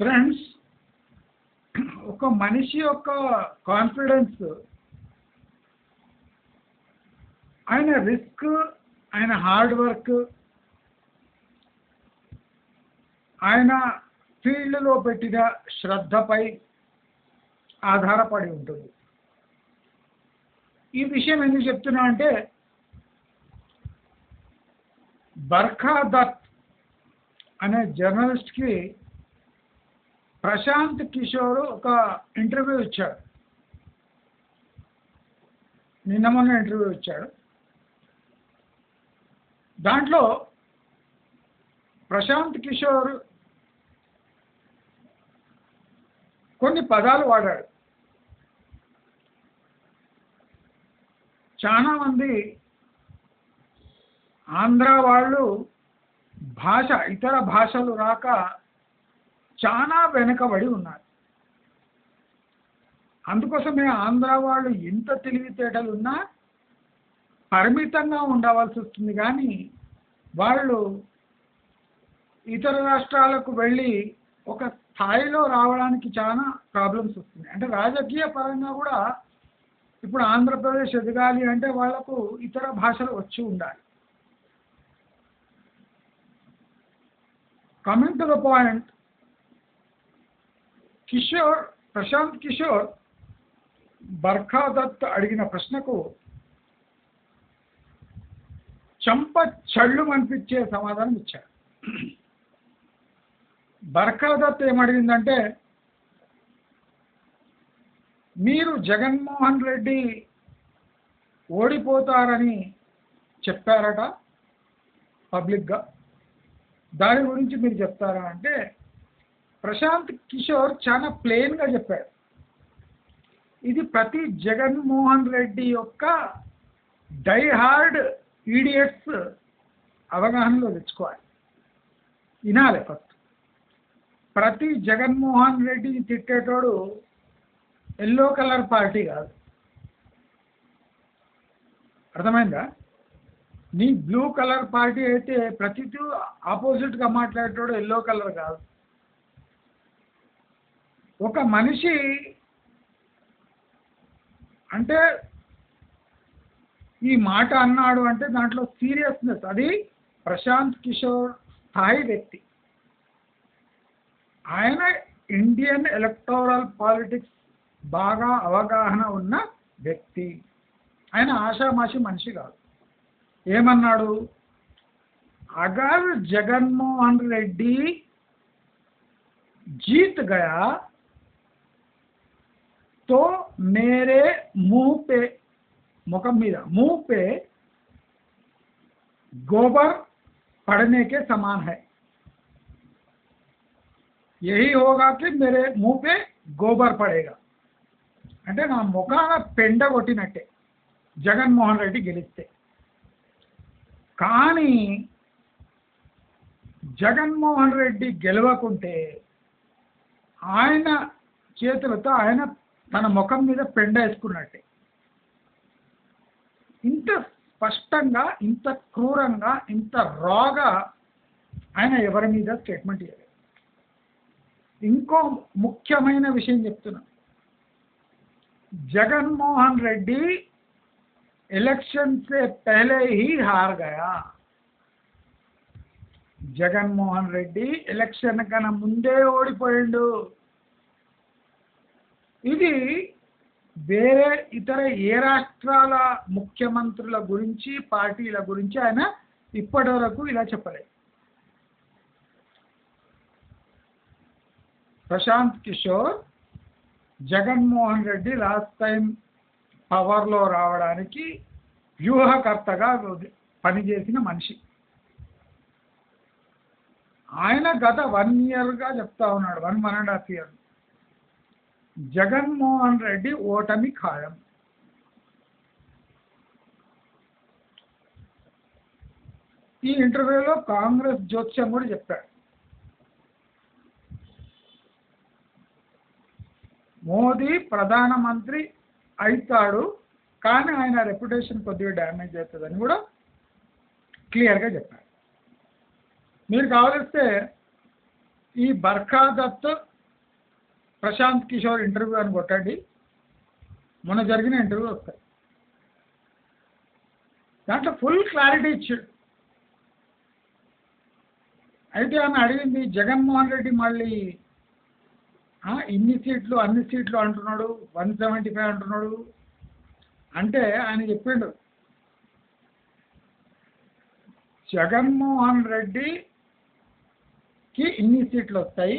Friends ఒక మనిషి యొక్క కాన్ఫిడెన్స్ ఆయన రిస్క్ ఆయన హార్డ్ వర్క్ ఆయన ఫీల్డ్లో పెట్టిన శ్రద్ధపై ఆధారపడి ఉంటుంది. ఈ విషయం ఎందుకు చెప్తున్నా అంటే బర్ఖా దత్ అనే జర్నలిస్ట్కి ప్రశాంత్ కిషోర్ ఒక ఇంటర్వ్యూ ఇచ్చాడు. నిన్న మొన్న ఇంటర్వ్యూ ఇచ్చాడు. దాంట్లో ప్రశాంత్ కిషోర్ కొన్ని పదాలు వాడాడు. చాలా మంది ఆంధ్ర వాళ్ళు భాష ఇతర భాషలు రాక చాలా వెనుకబడి ఉన్నారు. అందుకోసమే ఆంధ్ర వాళ్ళు ఎంత తెలివితేటలు ఉన్నా పరిమితంగా ఉండవలసి వస్తుంది. కానీ వాళ్ళు ఇతర రాష్ట్రాలకు వెళ్ళి ఒక స్థాయిలో రావడానికి చాలా ప్రాబ్లమ్స్ వస్తున్నాయి. అంటే రాజకీయ పరంగా కూడా ఇప్పుడు ఆంధ్రప్రదేశ్ ఎదగాలి అంటే వాళ్ళకు ఇతర భాషలు వచ్చి ఉండాలి. Coming to the point Kishore Prashant Kishore Barkha Dutt అడిగిన ప్రశ్నకు చంప చళ్ళు అనిపించే సమాధానం ఇచ్చాడు బర్ఖాదత్ ఏమడిగిందంటే మీరు జగన్మోహన్ రెడ్డి ఓడిపోతారని చెప్పారట పబ్లిక్గా. దాని గురించి మీరు చెప్తారా అంటే ప్రశాంత్ కిషోర్ చాలా ప్లెయిన్గా చెప్పాడు. ఇది ప్రతి జగన్మోహన్ రెడ్డి యొక్క డై హార్డ్ ఈడియట్స్ అవగాహనలో తెచ్చుకోవాలి. వినాలి ఫస్ట్. ప్రతి జగన్మోహన్ రెడ్డిని తిట్టేటోడు ఎల్లో కలర్ పార్టీ కాదు. అర్థమైందా? నీ బ్లూ కలర్ పార్టీ అయితే ప్రతిదీ ఆపోజిట్గా మాట్లాడేటోడు ఎల్లో కలర్ కాదు. ఒక మనిషి అంటే ఈ మాట అన్నాడు అంటే దాంట్లో సీరియస్నెస్ అది ప్రశాంత్ కిషోర్ స్థాయి వ్యక్తి. ఆయన ఇండియన్ ఎలక్టోరల్ పాలిటిక్స్ బాగా అవగాహన ఉన్న వ్యక్తి. ఆయన ఆషామాషి మనిషి కాదు. ఏమన్నాడు? అగర్ జగన్మోహన్ రెడ్డి జీత్ గయా तो मेरे मुंह पे मुखम మీద मुंह पे गोबर पड़ने के समान है यही होगा कि मेरे मुंह पे गोबर पड़ेगा అంటే నా ముఖాన పెండ కొట్టినట్టే జగన్మోహన్ రెడ్డి గెలిస్తే కానీ జగన్మోహన్ రెడ్డి గెలవకుంటే ఆయన చేతులతో ఆయన తన ముఖం మీద పెండ వేసుకున్నట్టే ఇంత స్పష్టంగా ఇంత క్రూరంగా ఇంత రాగా ఆయన ఎవరి మీద స్టేట్మెంట్ ఇవ్వలేదు ఇంకో ముఖ్యమైన విషయం చెప్తున్నా జగన్మోహన్ రెడ్డి इलेक्शन से पहले ही हार गया జగన్మోహన్ రెడ్డి ఎలక్షన్ కన్నా ముందే ఓడిపోయిండు ఇది వేరే ఇతర ఏ రాష్ట్రాల ముఖ్యమంత్రుల గురించి పార్టీల గురించి ఆయన ఇప్పటి వరకు ఇలా చెప్పలేదు ప్రశాంత్ కిషోర్ జగన్మోహన్ రెడ్డి లాస్ట్ టైం పవర్లో రావడానికి వ్యూహకర్తగా పనిచేసిన మనిషి. ఆయన గత వన్ ఇయర్గా చెప్తా ఉన్నాడు one one and half year. Jaganmohan Reddy ఓటమి ఖాయం. ఈ ఇంటర్వ్యూలో కాంగ్రెస్ జ్యోతిష్యం కూడా చెప్పాడు. మోదీ ప్రధానమంత్రి అవుతాడు కానీ ఆయన రెప్యుటేషన్ కొద్దిగా డ్యామేజ్ అవుతుందని కూడా క్లియర్గా చెప్పారు. మీరు కావలిస్తే ఈ బర్ఖా దత్ ప్రశాంత్ కిషోర్ ఇంటర్వ్యూ అని కొట్టండి. మొన్న జరిగిన ఇంటర్వ్యూ వస్తాయి. దాంట్లో ఫుల్ క్లారిటీ ఇచ్చాడు. అయితే ఆయన అడిగింది జగన్మోహన్ రెడ్డి మళ్ళీ ఇన్ని సీట్లు అన్ని సీట్లు అంటున్నాడు వన్ సెవెంటీ ఫైవ్ అంటున్నాడు. అంటే ఆయన చెప్పిండు జగన్మోహన్ రెడ్డికి ఇన్ని సీట్లు వస్తాయి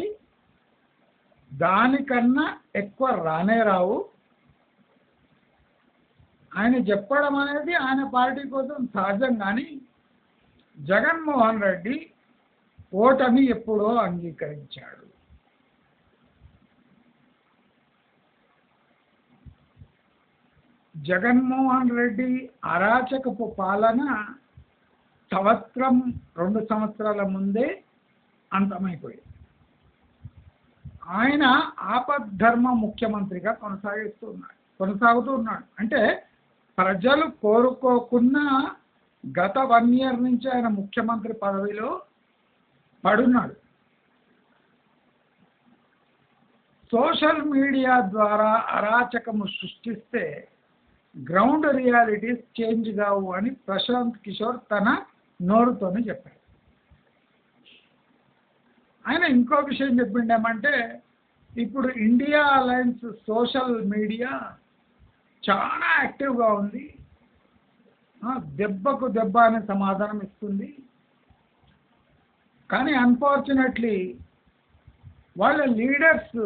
దానికన్నా ఎక్కువ రానే రావు. ఆయన చెప్పడం అనేది ఆయన పార్టీ కోసం సహజం కానీ జగన్మోహన్ రెడ్డి ఓటమి ఎప్పుడో అంగీకరించాడు. జగన్మోహన్ రెడ్డి అరాచకపు పాలన సంవత్సరం రెండు సంవత్సరాల ముందే అంతమైపోయింది. ఆయన ఆపద్ధర్మ ముఖ్యమంత్రిగా కొనసాగిస్తూ ఉన్నాడు కొనసాగుతూ ఉన్నాడు అంటే ప్రజలు కోరుకోకున్న గత వన్ ఇయర్ నుంచి ఆయన ముఖ్యమంత్రి పదవిలో పడున్నాడు. సోషల్ మీడియా ద్వారా అరాచకము సృష్టిస్తే గ్రౌండ్ రియాలిటీస్ చేంజ్ కావు అని ప్రశాంత్ కిషోర్ తన నోరుతోనే చెప్పాడు. ఆయన ఇంకో విషయం చెప్పిండేమంటే ఇప్పుడు ఇండియా అలయన్స్ సోషల్ మీడియా చాలా యాక్టివ్గా ఉంది. దెబ్బకు దెబ్బ అనే సమాధానం ఇస్తుంది. కానీ అన్ఫార్చునేట్లీ వాళ్ళ లీడర్స్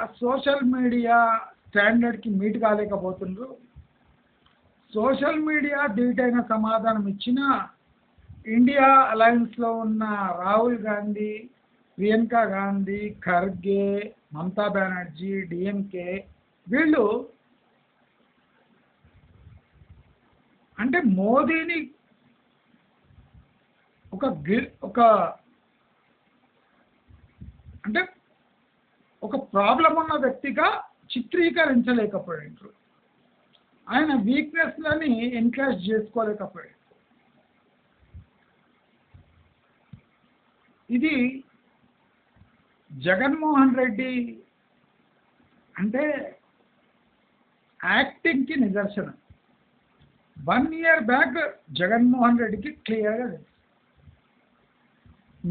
ఆ సోషల్ మీడియా స్టాండర్డ్కి మీట్ కాలేకపోతుండ్రు. సోషల్ మీడియా దీటైన సమాధానం ఇచ్చినా ఇండియా అలయన్స్లో ఉన్న రాహుల్ గాంధీ ప్రియాంక గాంధీ ఖర్గే మమతా బెనర్జీ డిఎంకే వీళ్ళు అంటే మోదీని ఒక ఒక అంటే ఒక ప్రాబ్లం ఉన్న వ్యక్తిగా చిత్రీకరించలేకపోయాడు ఆయన వీక్నెస్లని ఎన్కరేజ్ చేసుకోలేకపోయాడు ఇది జగన్మోహన్ రెడ్డి అంటే యాక్టింగ్కి నిదర్శనం. వన్ ఇయర్ బ్యాక్ జగన్మోహన్ రెడ్డికి క్లియర్గా తెలుసు.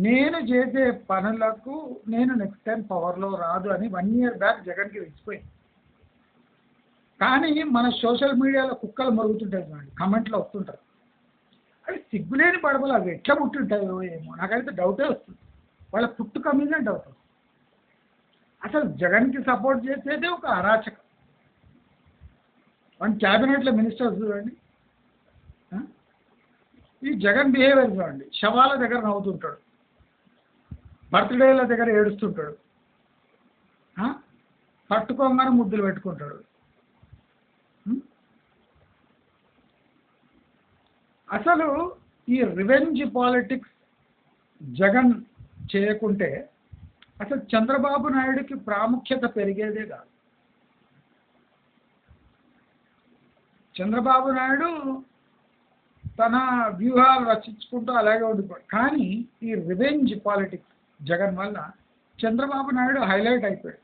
నేను చేసే పనులకు నేను నెక్స్ట్ టైం పవర్లో రాదు అని వన్ ఇయర్ బ్యాక్ జగన్కి తెచ్చిపోయింది కానీ మన సోషల్ మీడియాలో కుక్కలు మరుగుతుంటాయి చూడండి కమెంట్లో వస్తుంటారు. అవి సిగ్గులేని పడవలు అవి ఎట్లా పుట్టుంటాయో ఏమో నాకైతే డౌటే వస్తుంది. వాళ్ళ పుట్టుక మీద డౌట్ వస్తుంది. అసలు జగన్కి సపోర్ట్ చేసేదే ఒక అరాచకం. వన్ క్యాబినెట్లో మినిస్టర్స్ చూడండి. ఈ జగన్ బిహేవియర్ చూడండి. శవాల దగ్గర నవ్వుతుంటాడు. బర్త్డేల దగ్గర ఏడుస్తుంటాడు. పట్టుకోగానే ముద్దులు పెట్టుకుంటాడు. అసలు ఈ రివెంజ్ పాలిటిక్స్ జగన్ చేయకుంటే అసలు చంద్రబాబు నాయుడుకి ప్రాముఖ్యత పెరిగేదే కాదు. చంద్రబాబు నాయుడు తన వ్యూహాలు రచించుకుంటూ అలాగే ఉండిపోయాడు. కానీ ఈ రివెంజ్ పాలిటిక్స్ జగన్ వల్ల చంద్రబాబు నాయుడు హైలైట్ అయిపోయాడు.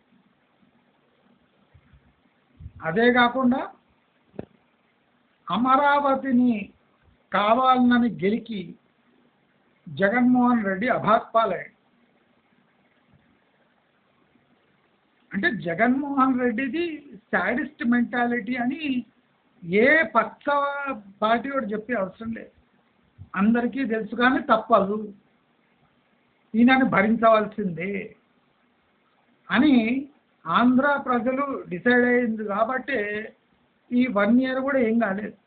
అదే కాకుండా అమరావతిని కావాలని గెలికి జగన్మోహన్ రెడ్డి అభాత్పాలయ్యాడు అంటే జగన్మోహన్ రెడ్డిది శాడిస్ట్ మెంటాలిటీ అని ఏ పచ్చ పార్టీ వాడు చెప్పే అవసరం లేదు. అందరికీ తెలుసు కానీ తప్పదు. ఈయనని భరించవలసిందే అని ఆంధ్ర ప్రజలు డిసైడ్ అయింది కాబట్టి ఈ వన్ ఇయర్ కూడా ఏం కాలేదు.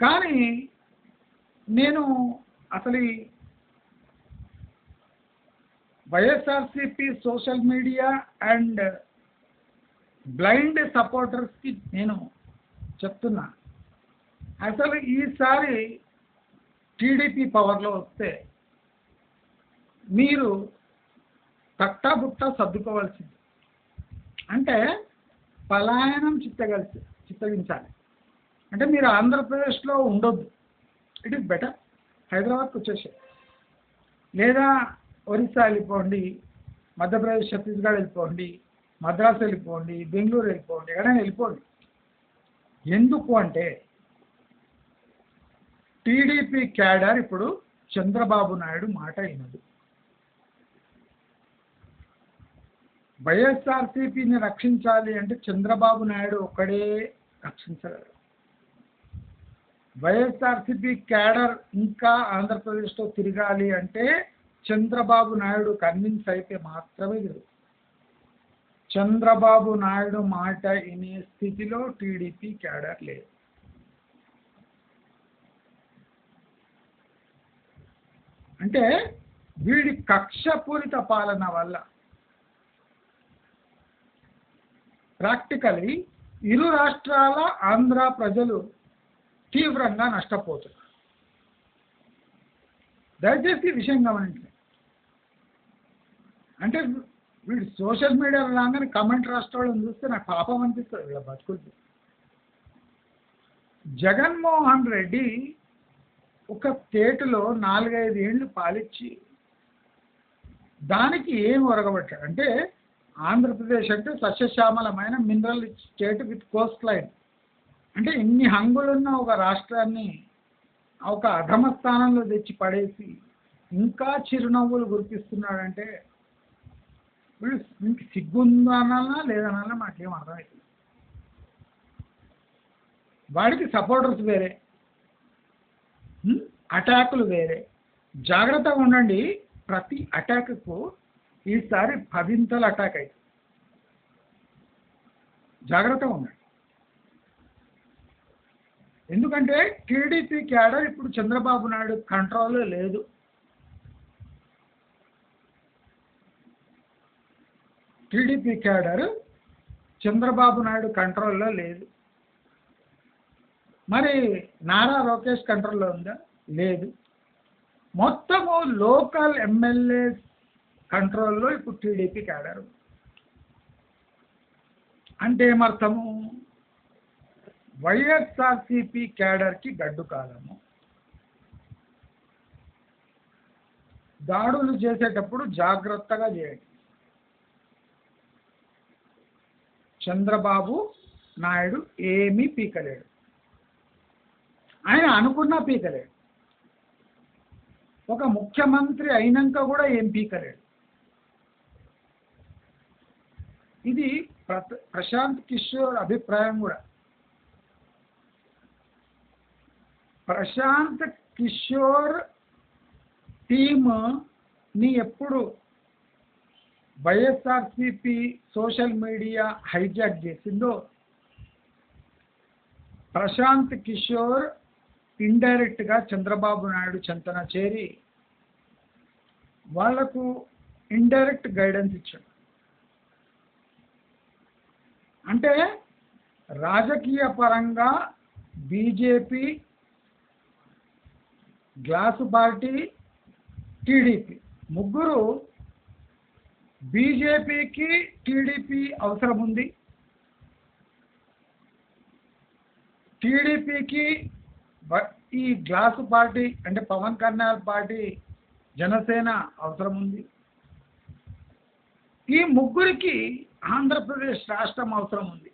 కానీ నేను అసలు YSRCP social media and blind సపోర్టర్స్కి నేను చెప్తున్నా. అసలు ఈసారి టీడీపీ పవర్లో వస్తే మీరు తట్టాబుట్ట సర్దుకోవాల్సింది. అంటే పలాయనం చిత్తగలిసి చిత్తగించాలి. అంటే మీరు ఆంధ్రప్రదేశ్లో ఉండొద్దు. It is better. హైదరాబాద్కి వచ్చేసే లేదా ఒరిస్సా వెళ్ళిపోండి మధ్యప్రదేశ్ ఛత్తీస్గఢ్ వెళ్ళిపోండి మద్రాసు వెళ్ళిపోండి బెంగళూరు వెళ్ళిపోండి ఎక్కడైనా వెళ్ళిపోండి. ఎందుకు అంటే టీడీపీ క్యాడర్ ఇప్పుడు చంద్రబాబు నాయుడు మాట అయినది వైఎస్ఆర్సీపీని రక్షించాలి అంటే చంద్రబాబు నాయుడు ఒక్కడే రక్షించగలరు వైఎస్ఆర్సీపీ క్యాడర్ ఇంకా ఆంధ్రప్రదేశ్లో తిరగాలి అంటే చంద్రబాబు నాయుడు కన్విన్స్ అయితే మాత్రమే జరుగుతుంది. చంద్రబాబు నాయుడు మాట వినే స్థితిలో టీడీపీ క్యాడర్ లేదు. అంటే వీడి కక్షపూరిత పాలన వల్ల ప్రాక్టికలీ ఇరు రాష్ట్రాల ఆంధ్ర ప్రజలు తీవ్రంగా నష్టపోతున్నారు. దయచేసి ఈ విషయం గమనించండి. అంటే వీడు సోషల్ మీడియాలో రాగానే కమెంట్ రాష్ట్రాలను చూస్తే నాకు పాపం అనిపిస్తుంది వీళ్ళ బతుకులు. జగన్మోహన్ రెడ్డి ఒక స్టేటులో నాలుగైదు ఏళ్ళు పాలిచ్చి దానికి ఏం ఒరగబట్టాడు? అంటే ఆంధ్రప్రదేశ్ అంటే సస్యశ్యామలమైన mineral state with coastline అంటే ఇన్ని హంగులున్న ఒక రాష్ట్రాన్ని ఒక అధమ స్థానంలో తెచ్చి పడేసి ఇంకా చిరునవ్వులు గుర్తిస్తున్నాడంటే మీకు ఇంక సిగ్గుందనాలా లేదనాలా మాకేం అర్థమవుతుంది వాడికి సపోర్టర్స్ వేరే. అటాకులు వేరే. జాగ్రత్తగా ఉండండి. ప్రతి అటాక్కు ఈసారి పదింతలు అటాక్ అయింది జాగ్రత్తగా ఉండండి. ఎందుకంటే టీడీపీ క్యాడర్ ఇప్పుడు చంద్రబాబు నాయుడు కంట్రోల్లో లేదు. టీడీపీ క్యాడర్ చంద్రబాబు నాయుడు కంట్రోల్లో లేదు. మరి నారా లోకేష్ కంట్రోల్లో ఉందా? లేదు. మొత్తము లోకల్ ఎమ్మెల్యే కంట్రోల్లో ఇప్పుడు టీడీపీ క్యాడర్. అంటే ఏమర్థము? వైఎస్ఆర్సిపి క్యాడర్కి గడ్డు కాలము. దాడులు చేసేటప్పుడు జాగ్రత్తగా చేయండి. చంద్రబాబు నాయుడు ఏమీ పీకలేడు. ఆయన అనుకున్నా పీకలేడు. ఒక ముఖ్యమంత్రి అయినాక కూడా ఏం పీకలేడు. ఇది ప్ర- ప్రశాంత్ కిషోర్ అభిప్రాయం కూడా. ప్రశాంత్ కిషోర్ టీమ్ని ఎప్పుడు వైఎస్ఆర్సిపి సోషల్ మీడియా హైజాక్ చేసిందో ప్రశాంత్ కిషోర్ ఇండైరెక్ట్గా చంద్రబాబు నాయుడు చెంతన చేరి వాళ్ళకు ఇండైరెక్ట్ గైడెన్స్ ఇచ్చాడు. అంటే రాజకీయ పరంగా బీజేపీ గ్లాసు పార్టీ టీడీపీ ముగ్గురు బీజేపీకి టీడీపీ అవసరం ఉంది టీడీపీకి ఈ గ్లాసు పార్టీ అంటే పవన్ కళ్యాణ్ పార్టీ జనసేన అవసరం ఉంది ఈ ముగ్గురికి ఆంధ్రప్రదేశ్ రాష్ట్రం అవసరం ఉంది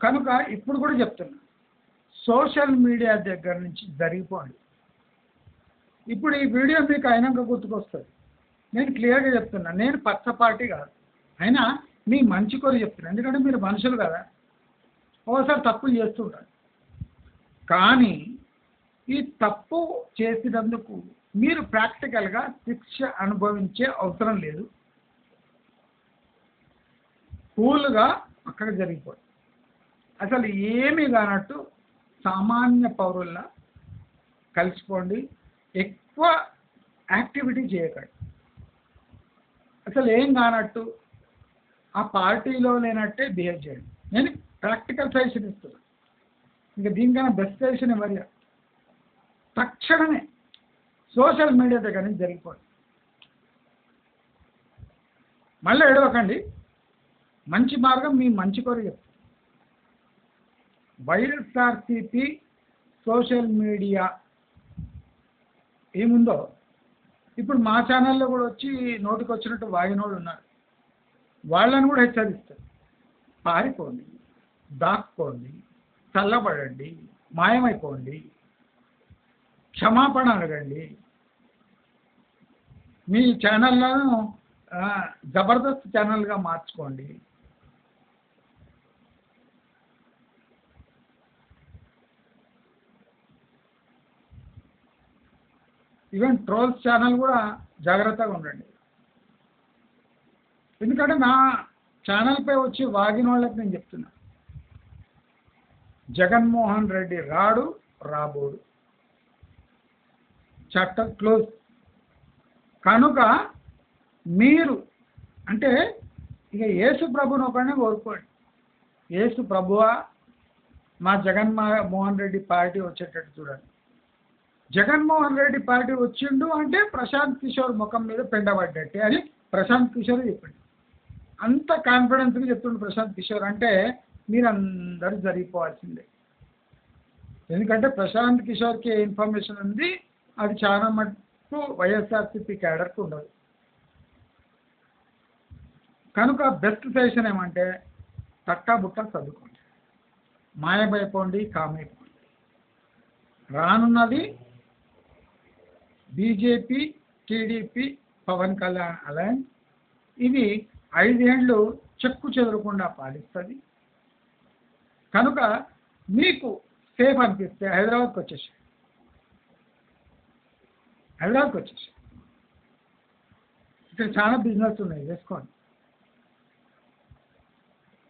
కనుక ఇప్పుడు కూడా చెప్తున్నా సోషల్ మీడియా దగ్గర నుంచి జరిగిపోండి. ఇప్పుడు ఈ వీడియో మీకు అయినాక గుర్తుకొస్తుంది. నేను క్లియర్గా చెప్తున్నా. నేను పచ్చ పార్టీ కాదు. అయినా మీ మంచి కొరకు చెప్తున్నా. ఎందుకంటే మీరు మనుషులు కదా. ఒకసారి తప్పులు చేస్తుంటారు కానీ ఈ తప్పు చేసినందుకు మీరు ప్రాక్టికల్గా శిక్ష అనుభవించే అవసరం లేదు. కూల్గా అక్కడ జరిగిపోయి అసలు ఏమీ కానట్టు సామాన్య పౌరుల్లా కలిసిపోండి ఎక్కువ యాక్టివిటీ చేయకండి. అసలు ఏం కానట్టు ఆ పార్టీలో లేనట్టే బిహేవ్ చేయండి. నేను ప్రాక్టికల్ సజెషన్ ఇస్తున్నాను ఇంకా దీనికన్నా బెస్ట్ సజెషన్ ఎవరు తక్షణమే సోషల్ మీడియా దగ్గర నుంచి జరిగిపోండి. మళ్ళీ ఎడవకండి మంచి మార్గం మీ మంచి కొరకు చెప్తాను వైఎస్ఆర్సీపీ సోషల్ మీడియా ఏముందో ఇప్పుడు మా ఛానల్లో కూడా వచ్చి నోటికి వచ్చినట్టు వాగినోళ్ళు ఉన్నారు వాళ్ళని కూడా హెచ్చరిస్తారు. పారిపోండి దాక్కోండి చల్లబడండి మాయమైపోండి క్షమాపణ అడగండి. మీ ఛానళ్ళను జబర్దస్త్ ఛానల్గా మార్చుకోండి. ఈవెన్ ట్రోల్స్ ఛానల్ కూడా జాగ్రత్తగా ఉండండి. ఎందుకంటే నా ఛానల్పై వచ్చి వాగిన వాళ్ళకి నేను చెప్తున్నా. జగన్మోహన్ రెడ్డి రాడు రాబోడు. చట్ట క్లోజ్ కనుక మీరు అంటే ఇక యేసు ప్రభుని ఒకనే కోరుకోండి. యేసు ప్రభువా మా జగన్మోహన్ రెడ్డి పార్టీ వచ్చేటట్టు చూడండి. జగన్మోహన్ రెడ్డి పార్టీ వచ్చిండు అంటే ప్రశాంత్ కిషోర్ ముఖం మీద పెండబడ్డట్టే అని ప్రశాంత్ కిషోర్ చెప్పిండు. అంత కాన్ఫిడెన్స్గా చెప్తుండు ప్రశాంత్ కిషోర్ అంటే మీరందరూ జరిగిపోవాల్సిందే. ఎందుకంటే ప్రశాంత్ కిషోర్కి ఏ ఇన్ఫర్మేషన్ ఉంది? అది చాలా మటుకు వైఎస్ఆర్సీపీ క్యాడర్కి ఉండదు. కనుక బెస్ట్ సజెషన్ ఏమంటే తట్టా బుట్ట చదువుకోండి మాయమైపోండి కామైపోండి. రానున్నది BJP TDP Pawan Kalyan alliance ఇది ఐదేండ్లు చెక్కు చెదరకుండా పాలిస్తుంది. కనుక మీకు సేఫ్ అనిపిస్తే హైదరాబాద్కి వచ్చేసి హైదరాబాద్కి వచ్చేసి ఇక్కడ చాలా బిజినెస్ ఉన్నాయి చేసుకోండి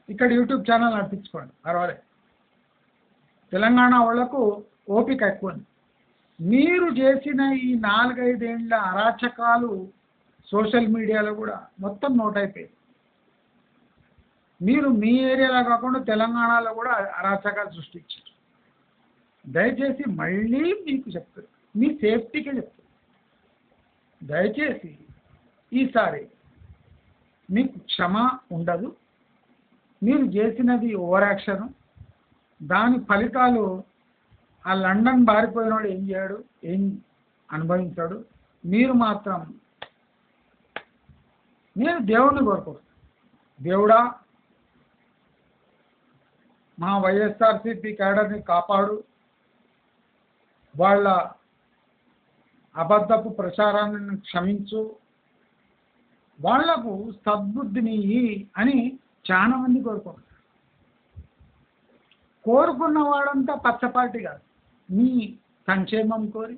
ఇక్కడ యూట్యూబ్ ఛానల్ నడిపించుకోండి పర్వాలేదు. తెలంగాణ వాళ్ళకు ఓపిక ఎక్కువ ఉంది. మీరు చేసిన ఈ నాలుగైదేళ్ళ అరాచకాలు సోషల్ మీడియాలో కూడా మొత్తం నోట్ అయిపోయింది మీరు మీ ఏరియాలో కాకుండా తెలంగాణలో కూడా అరాచకాలు సృష్టించారు. దయచేసి మళ్ళీ మీకు చెప్తారు మీ సేఫ్టీకే చెప్తారు దయచేసి ఈసారి మీకు క్షమ ఉండదు. మీరు చేసినది ఓవర్ యాక్షన్ దాని ఫలితాలు ఆ లండన్ బారిపోయినోడు ఏం చేయడు? ఏం అనుభవించాడు? మీరు మాత్రం నేను దేవుణ్ణి కోరుకోవచ్చు దేవుడా మా వైఎస్ఆర్సీపీ క్యాడర్ని కాపాడు. వాళ్ళ అబద్ధపు ప్రచారాన్ని క్షమించు. వాళ్ళకు సద్బుద్ధిని అని చాలా మంది కోరుకుంటారు కోరుకున్న వాడంతా పచ్చపాటి కాదు. మీ సంక్షేమం కోరి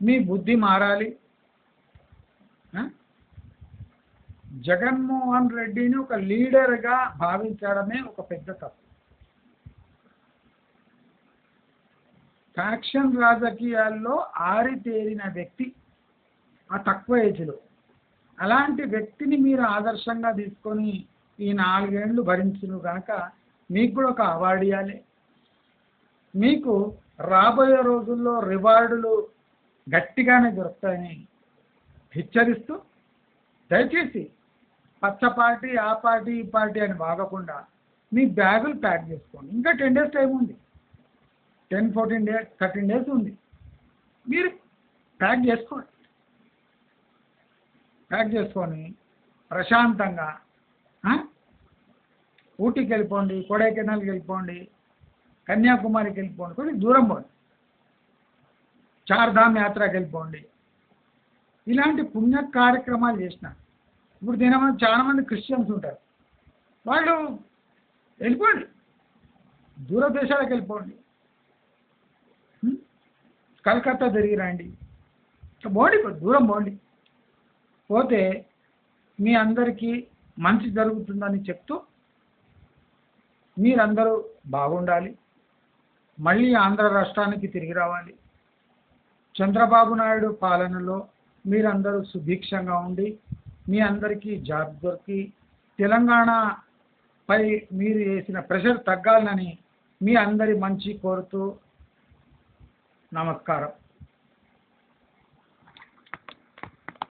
మీ బుద్ధి మారాలి. జగన్మోహన్ రెడ్డిని ఒక లీడర్గా భావించడమే ఒక పెద్ద తప్పు. ఫ్యాక్షన్ రాజకీయాల్లో ఆరితేరిన వ్యక్తి ఆ తక్కువ ఏజ్లో. అలాంటి వ్యక్తిని మీరు ఆదర్శంగా తీసుకొని ఈ నాలుగేళ్ళు భరించును కనుక మీకు కూడా ఒక అవార్డు ఇవ్వాలి మీకు రాబోయే రోజుల్లో రివార్డులు గట్టిగానే దొరుకుతాయని హెచ్చరిస్తూ దయచేసి పచ్చ పార్టీ ఆ పార్టీ ఈ పార్టీ అని బాగకుండా మీ బ్యాగులు ప్యాక్ చేసుకోండి. ఇంకా టెన్ డేస్ టైం ఉంది. Ten fourteen days thirteen days ఉంది. మీరు ప్యాక్ చేసుకోండి. ప్యాక్ చేసుకొని ప్రశాంతంగా ఊటీకి వెళ్ళిపోండి కొడైకెనాల్కి వెళ్ళిపోండి కన్యాకుమారికి వెళ్ళిపోండి. కొంచెం దూరం పోండి. చార్ధామ్ యాత్రకి వెళ్ళిపోండి. ఇలాంటి పుణ్య కార్యక్రమాలు చేసిన ఇప్పుడు దీని చాలా మంది క్రిస్టియన్స్ ఉంటారు. వాళ్ళు వెళ్ళిపోండి. దూర దేశాలకు వెళ్ళిపోండి కలకత్తా తిరిగి రండి. ఇక పోండి దూరం పోండి. పోతే మీ అందరికీ మంచి జరుగుతుందని చెప్తూ మీరందరూ బాగుండాలి. మళ్ళీ ఆంధ్ర రాష్ట్రానికి తిరిగి రావాలి. చంద్రబాబు నాయుడు పాలనలో మీరందరూ సుభిక్షంగా ఉండి మీ అందరికీ జాబ్ దొరికి తెలంగాణపై మీరు వేసిన ప్రెషర్ తగ్గాలని మీ అందరి మంచి కోరుతూ నమస్కారం.